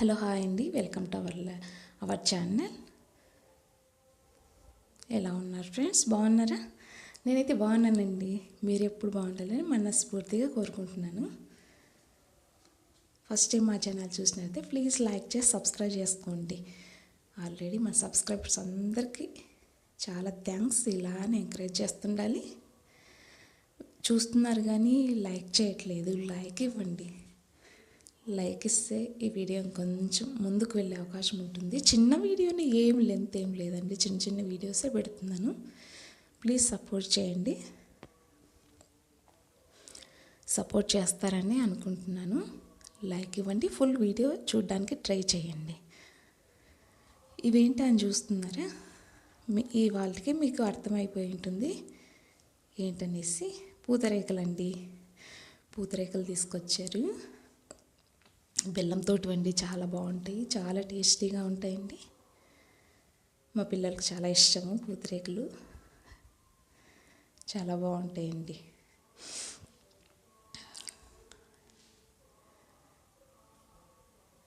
Hello hi అండి welcome to our our channel. ఎలా ఉన్నారు ఫ్రెండ్స్? బాగున్నారా? నేనైతే బాగున్నానండి. మీరు ఎప్పుడు బాగుండాలని మనస్ఫూర్తిగా కోరుకుంటున్నాను. ఫస్ట్ టైం మా ఛానల్ చూసినట్లయితే ప్లీజ్ లైక్ చేసి సబ్స్క్రైబ్ చేసుకోండి. ఆల్రెడీ మా సబ్స్క్రైబర్స్ అందరికీ చాలా థ్యాంక్స్. ఇలానే ఎంకరేజ్ చేస్తుండాలి. చూస్తున్నారు కానీ లైక్ చేయట్లేదు. లైక్ ఇవ్వండి. లైక్ ఇస్తే ఈ వీడియో కొంచెం ముందుకు వెళ్ళే అవకాశం ఉంటుంది. చిన్న వీడియోని ఏం లెంత్ ఏం లేదండి. చిన్న చిన్న వీడియోసే పెడుతున్నాను. ప్లీజ్ సపోర్ట్ చేయండి. సపోర్ట్ చేస్తారని అనుకుంటున్నాను. లైక్ ఇవ్వండి. ఫుల్ వీడియో చూడడానికి ట్రై చేయండి. ఇవేంటి అని చూస్తున్నారా? మీ ఈ వాళ్ళకి మీకు అర్థమైపోయి ఉంటుంది. ఏంటనేసి పూతరేకలండి. పూతరేకలు తీసుకొచ్చారు. బెల్లంతో వండి చాలా బాగుంటాయి చాలా టేస్టీగా ఉంటాయండి. మా పిల్లలకు చాలా ఇష్టము పూతరేకులు. చాలా బాగుంటాయండి.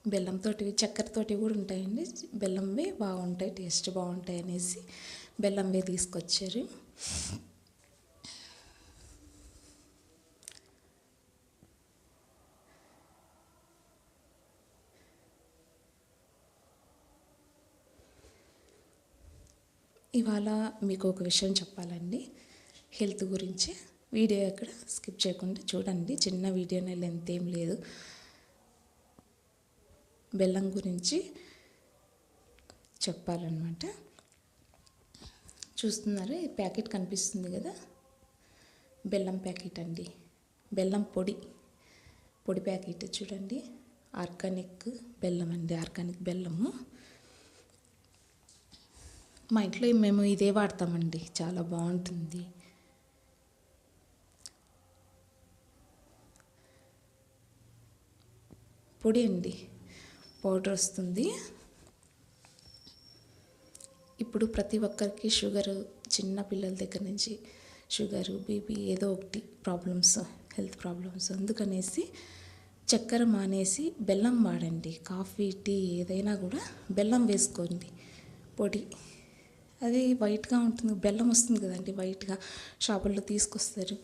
బెల్లంతోటి చక్కెరతోటి కూడా ఉంటాయండి. బెల్లంవి బాగుంటాయి టేస్ట్ బాగుంటాయి అనేసి బెల్లంవి తీసుకొచ్చారు. ఇవాళ మీకు ఒక విషయం చెప్పాలండి. హెల్త్ గురించి వీడియో అక్కడ స్కిప్ చేయకుండా చూడండి. చిన్న వీడియోనే లెంత్ ఏం లేదు. బెల్లం గురించి చెప్పాలన్నమాట. చూస్తున్నారా ఈ ప్యాకెట్ కనిపిస్తుంది కదా? బెల్లం ప్యాకెట్ అండి. బెల్లం పొడి. పొడి ప్యాకెట్ చూడండి. ఆర్గానిక్ బెల్లం అండి ఆర్గానిక్ బెల్లము. మా ఇంట్లో మేము ఇదే వాడతామండి. చాలా బాగుంటుంది. పొడి అండి. పౌడర్ వస్తుంది. ఇప్పుడు ప్రతి ఒక్కరికి షుగర్ చిన్న పిల్లల దగ్గర నుంచి షుగరు బీపీ ఏదో ఒకటి ప్రాబ్లమ్స్ హెల్త్ ప్రాబ్లమ్స్ అందుకనేసి చక్కెర మానేసి బెల్లం వాడండి. కాఫీ టీ ఏదైనా కూడా బెల్లం వేసుకోండి. పొడి. అది వైట్గా ఉంటుంది. బెల్లం వస్తుంది కదండి వైట్గా. షాపుల్లో తీసుకొస్తారు.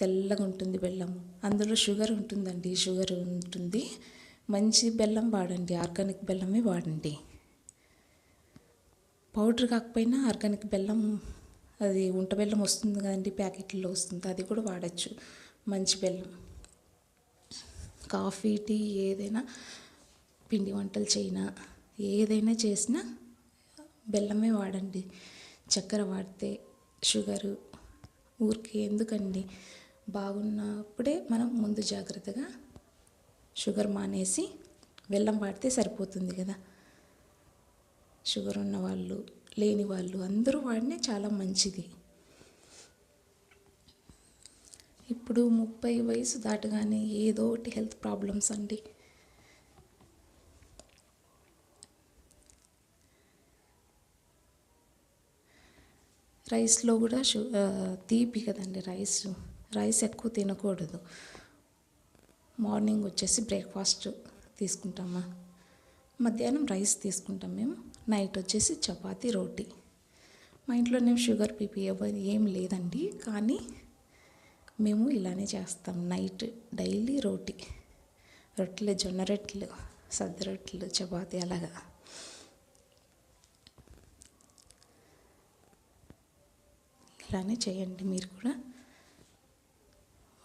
తెల్లగా ఉంటుంది బెల్లం అందులో షుగర్ ఉంటుందండి. షుగర్ ఉంటుంది. మంచి బెల్లం వాడండి. ఆర్గానిక్ బెల్లమే వాడండి. పౌడర్ కాకపోయినా ఆర్గానిక్ బెల్లం అది ఉంట బెల్లం వస్తుంది కదండి ప్యాకెట్లో వస్తుంది. అది కూడా వాడచ్చు. మంచి బెల్లం. కాఫీ టీ ఏదైనా పిండి వంటలు చేయినా ఏదైనా చేసినా బెల్లమే వాడండి. చక్కెర వాడితే షుగరు ఊరికి ఎందుకండి? బాగున్నప్పుడే మనం ముందు జాగ్రత్తగా షుగర్ మానేసి బెల్లం వాడితే సరిపోతుంది కదా. షుగర్ ఉన్న వాళ్ళు లేని వాళ్ళు అందరూ వాడినే చాలా మంచిది. ఇప్పుడు ముప్పై వయసు దాటగానే ఏదో ఒకటి హెల్త్ ప్రాబ్లమ్స్ అండి. రైస్లో కూడా షు తీపి కదండి రైస్ రైస్ ఎక్కువ తినకూడదు. మార్నింగ్ వచ్చేసి బ్రేక్ఫాస్ట్ తీసుకుంటామా? మధ్యాహ్నం రైస్ తీసుకుంటాం మేము. నైట్ వచ్చేసి చపాతి రోటీ. మా ఇంట్లో నేను షుగర్ బీపీ ఏం లేదండి. కానీ మేము ఇలానే చేస్తాం. నైట్ డైలీ రోటీ. రొట్టెలు జొన్న రొట్టెలు సద్ద రొట్టెలు చపాతి అలాగా. అలానే చేయండి మీరు కూడా.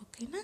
ఓకేనా?